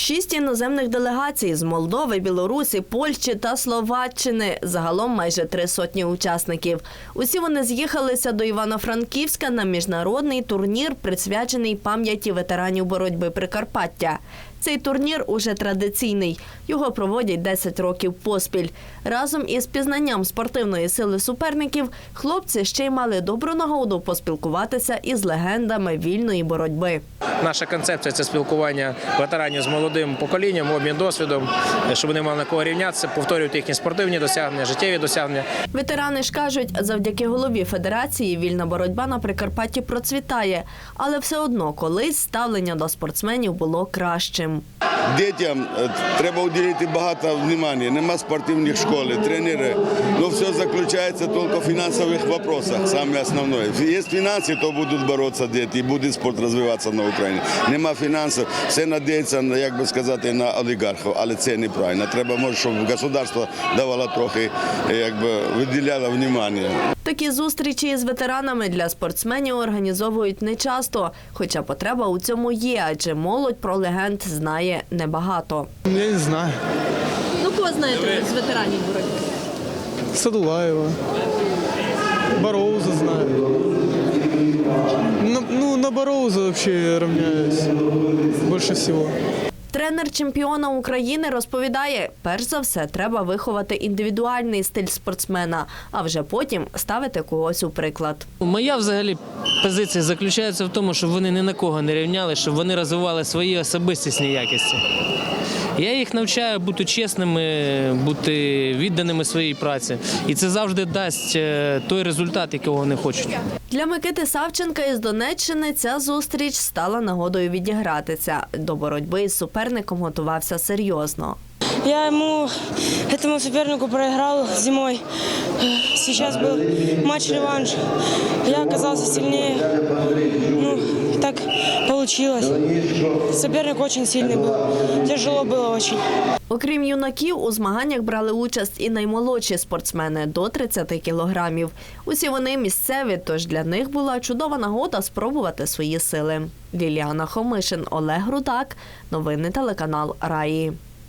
Шість іноземних делегацій з Молдови, Білорусі, Польщі та Словаччини. Загалом майже три сотні учасників. Усі вони з'їхалися до Івано-Франківська на міжнародний турнір, присвячений пам'яті ветеранів боротьби Прикарпаття. Цей турнір уже традиційний. Його проводять 10 років поспіль. Разом із пізнанням спортивної сили суперників хлопці ще й мали добру нагоду поспілкуватися із легендами вільної боротьби. Наша концепція це спілкування ветеранів з молодим поколінням, обмін досвідом, щоб вони мали на кого рівнятися, повторювати їхні спортивні досягнення, життєві досягнення. Ветерани ж кажуть, завдяки голові федерації вільна боротьба на Прикарпатті процвітає, але все одно колись ставлення до спортсменів було кращим. Дітям е, треба уділити багато внимання. Нема спортивних школ, тренери. Ну все заключається тільки в фінансових вопросах, саме основне. Є фінанси, то будуть боротися діти, і буде спорт розвиватися на Україні. Нема фінансів, все надається, як би сказати, на олігархів, але це неправильно. Треба, може, щоб государство давало трохи, е, якби виділяло внимання. Такі зустрічі з ветеранами для спортсменів організовують нечасто, хоча потреба у цьому є, адже молодь про легенд знає небагато. Я не знаю. Ну кого знаєте з ветеранів боротьби? Садулаева. Бароуза знаю. На- ну, на Бароуза вообще равняюсь больше всего. Тренер чемпіона України розповідає, перш за все, треба виховати індивідуальний стиль спортсмена, а вже потім ставити когось у приклад. Моя взагалі позиція заключається в тому, щоб вони ні на кого не рівняли, щоб вони розвивали свої особистісні якості. Я їх навчаю бути чесними, бути відданими своїй праці. І це завжди дасть е, той результат, якого вони хочуть. Для Микити Савченка із Донеччини ця зустріч стала нагодою відігратися. До боротьби із суперником готувався серйозно. Я ему, этому сопернику проиграл зимой. Сейчас был матч-реванш. Я оказался сильнее. Ну, так получилось. Соперник очень сильный был. Тяжело было очень. Окрім юнаків, у змаганнях брали участь і наймолодші спортсмени до 30 кілограмів. Усі вони місцеві, тож для них була чудова нагода спробувати свої сили. Ліліана Хомишин, Олег Рудак. Новини телеканал Раї.